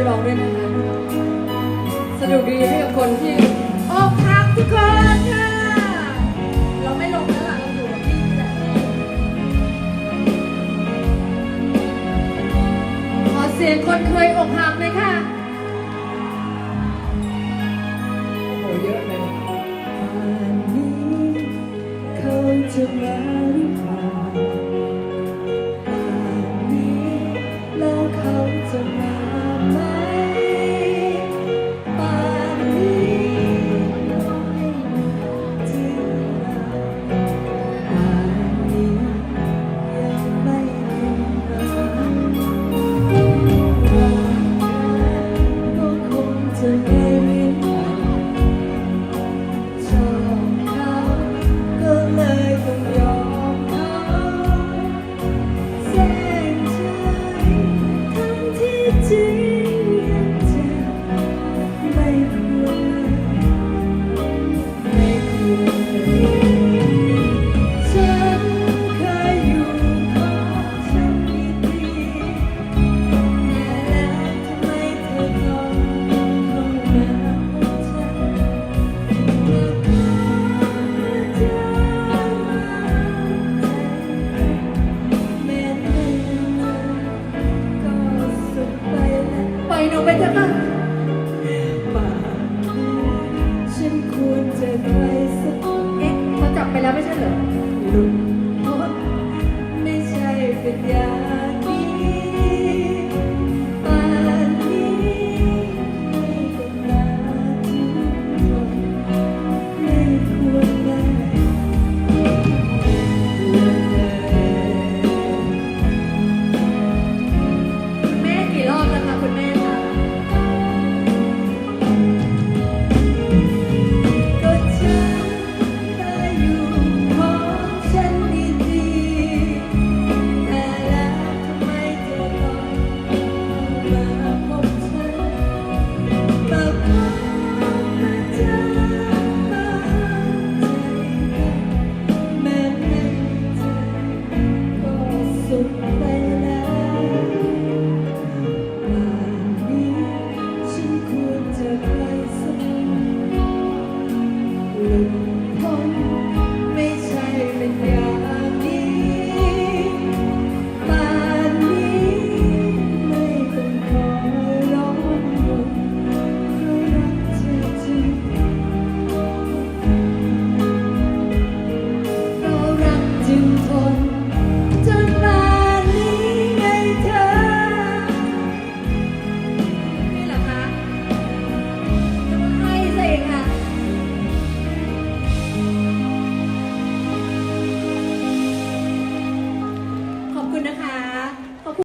วยร้องด้วยนะคะสนุกดีให้กับคนที่อกหักทุกคนค่ะ เราไม่ลงแล้วล่ะเราอยู่กับพี่นี่แหละขอเสียงคนเคยอกหักเลยค่ะโอ้เยอะเลย หนูไปเถอะค่ะป่าฉันควรจะไปสักเอ๊ะเขาจับไปแล้วไม่ใช่เหรอหลุกพ้นไม่ใช่เป็นยา